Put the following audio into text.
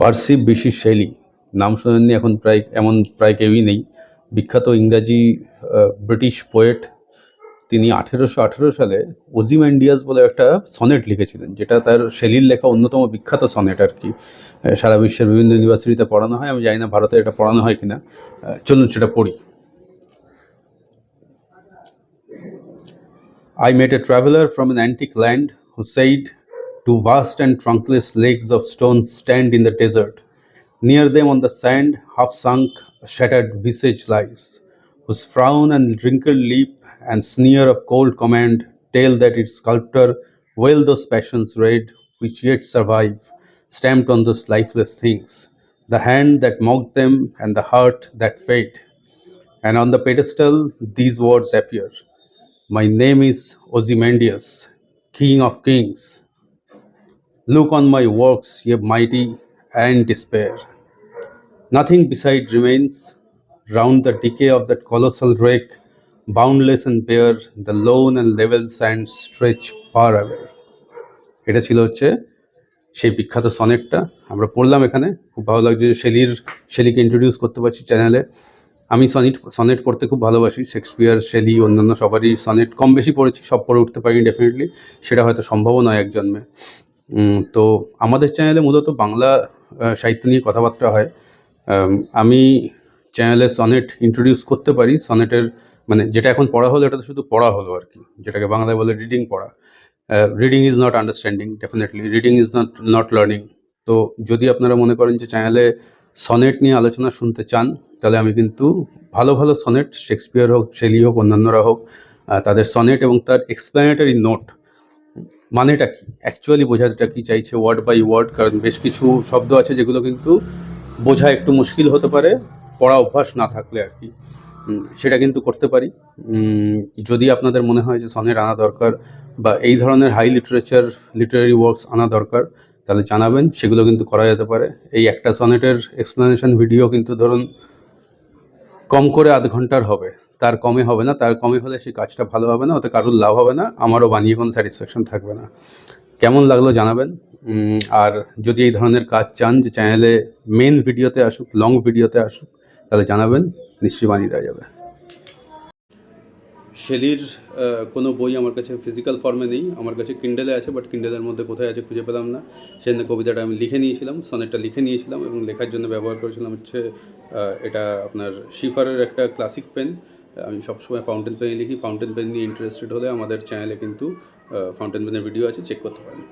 Parsi বিশি Shelley. নাম শোনেননি, এখন প্রায়, এমন প্রায় কেউই নেই। বিখ্যাত ইংরাজি ব্রিটিশ পোয়েট তিনি আঠেরোশো আঠেরো সালে ওজিম্যান্ডিয়াস বলে একটা সনেট লিখেছিলেন, যেটা তার শেলির লেখা অন্যতম বিখ্যাত সনেট আর কি। সারা বিশ্বের বিভিন্ন ইউনিভার্সিটিতে পড়ানো হয়, আমি জানি না ভারতে এটা পড়ানো হয় কিনা। চলুন সেটা পড়ি। I met a traveler from an antique land, who Two vast and trunkless legs of stone stand in the desert. Near them on the sand, half sunk, shattered visage lies, whose frown and wrinkled lip and sneer of cold command tell that its sculptor well those passions read which yet survive, stamped on those lifeless things, the hand that mocked them and the heart that fade. And on the pedestal, these words appear. My name is Ozymandias, King of Kings. Look on my works, ye mighty, and despair. Nothing beside remains. Round the decay of that colossal wreck, boundless and bare, the lone and level sands stretch far away. এটা ছিল হচ্ছে সেই বিখ্যাত সনেটটা আমরা পড়লাম এখানে খুব ভালো লাগছে যে শেলির শেলিকে ইন্ট্রোডিউস করতে পারছি চ্যানেলে আমি সনেট সনেট পড়তে খুব ভালোবাসি শেক্সপিয়ার শেলি অন্যান্য সবারই সনেট কম বেশি পড়েছি সব পড়ে উঠতে পারিনি ডেফিনেটলি সেটা হয়তো সম্ভবও নয় এক জন্মে তো আমাদের চ্যানেলে মূলত বাংলা সাহিত্য নিয়ে কথাবার্তা হয়। আমি চ্যানেলে সনেট ইন্ট্রোডিউস করতে পারি। সনেটের মানে যেটা এখন পড়া হলো, এটা তো শুধু পড়া হলো আর কি। যেটাকে বাংলায় বলে রিডিং পড়া। Reading is not understanding definitely reading is not not learning তো যদি আপনারা মনে করেন যে চ্যানেলে সনেট নিয়ে আলোচনা শুনতে চান, তাহলে আমি কিন্তু ভালো ভালো সনেট শেক্সপিয়ার হোক শেলি হোক, অন্যান্যরা হোক তাদের সনেট এবং তার এক্সপ্লেনেটারি নোট মানেটা কি? অ্যাকচুয়ালি বোঝাটা কি চাইছে ওয়ার্ড বাই ওয়ার্ড কারণ বেশ কিছু শব্দ আছে যেগুলো কিন্তু বোঝা একটু মুশকিল হতে পারে, পড়া অভ্যাস না থাকলে আর কি। সেটা কিন্তু করতে পারি। যদি আপনাদের মনে হয় যে সনেট আনা দরকার বা এই ধরনের হাই লিটারেচার লিটারারি ওয়ার্কস আনা দরকার, তাহলে জানাবেন, সেগুলো কিন্তু করা যেতে পারে। এই একটা সনেটের এক্সপ্লেনেশন ভিডিও কিন্তু ধরুন কম করে আধ ঘণ্টার হবে। তার কমে হবে না, তার কমে হলে সেই কাজটা ভালো হবে না, ওতে কারোর লাভ হবে না, আমারও বানিয়ে কোনো স্যাটিসফ্যাকশন থাকবে না। কেমন লাগল জানাবেন। আর যদি এই ধরনের কাজ চান যে চ্যানেলে মেন ভিডিওতে আসুক লং ভিডিওতে আসুক, তাহলে জানাবেন, নিশ্চয়ই বানিয়ে দেওয়া যাবে। শেলির কোনো বই আমার কাছে ফিজিক্যাল ফর্মে নেই, আমার কাছে কিন্ডেলে আছে বাট কিন্ডেলের মধ্যে কোথায় আছে খুঁজে পেলাম না। সেজন্য কবিতাটা আমি লিখে নিয়েছিলাম, সনেটটা লিখে নিয়েছিলাম এবং লেখার জন্য ব্যবহার করেছিলাম হচ্ছে এটা আপনার শিফারের একটা ক্লাসিক পেন আমি সবসময় ফাউন্টেন পেন লিখি। ফাউন্টেন পেন নিয়ে ইন্টারেস্টেড হলে আমাদের চ্যানেলে কিন্তু ফাউন্টেন পেনের ভিডিও আছে চেক করতে পারেন।